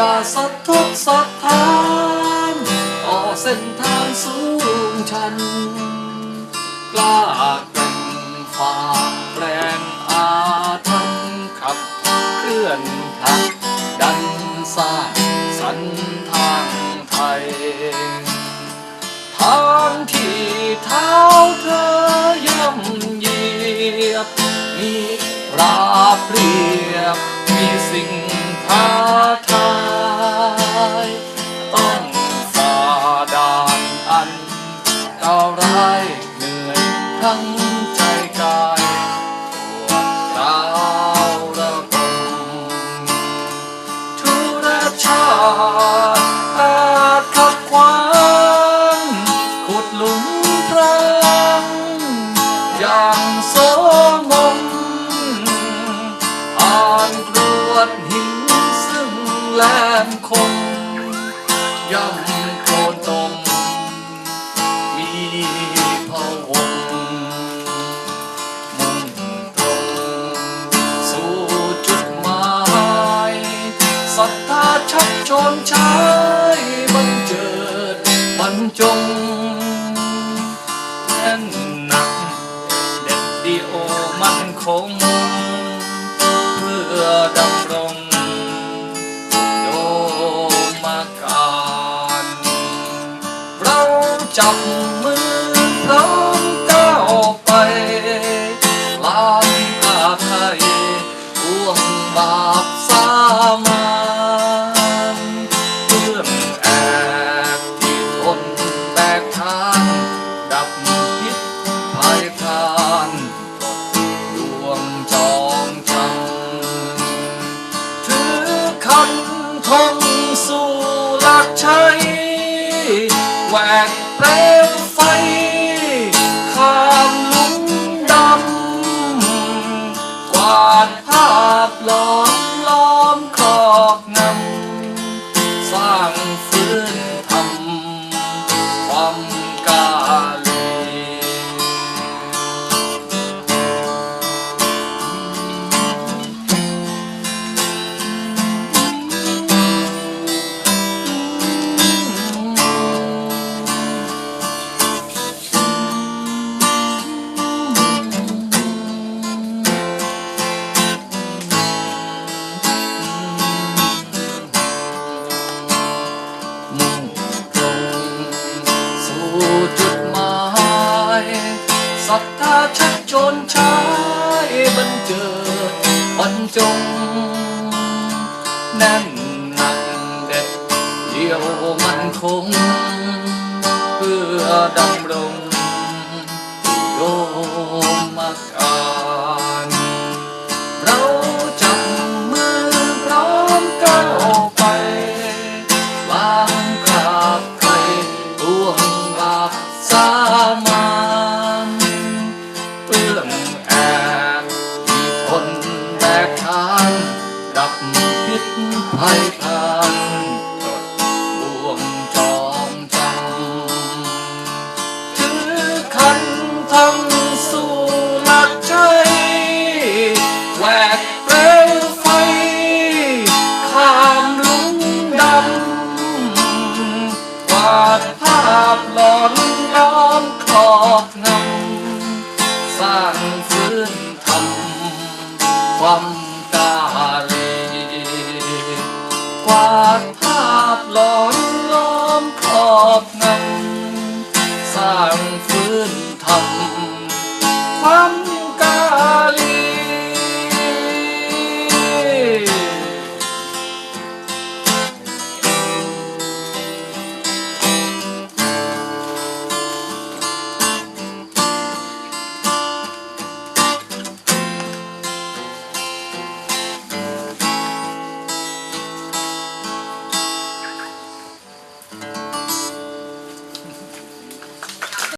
อย่าสะทกสะท้านต่อเส้นทางสูงชัน กล้าแกร่งฝ่าแรงอาถรรพ์ขับเคลื่อนผลักดันสร้างสรรค์ทางไทย ทางที่เท้าเธอย่ำเหยียบมีราบเรียบมีสิ่งท้าทาย ทั้งใจกายปวดร้าวระบมทุรชาติอาจขัดขวางขุดหลุมพรางอย่างโสมมผ่านกรวดหินซึ่งแหลมคมย่ำ เปลวไฟข้ามลุมดำ กวาดภาพหลอมล้อมครอบงำสร้าง นชายบันเจิดบรรจง แน่นหนักเด็ดเดียวมันคง นอนน้อมครอบงำสร้างฟื้นทำความกาลีกวาดภาพหลอนล้อมครอบงำสร้างฟื้นทำความ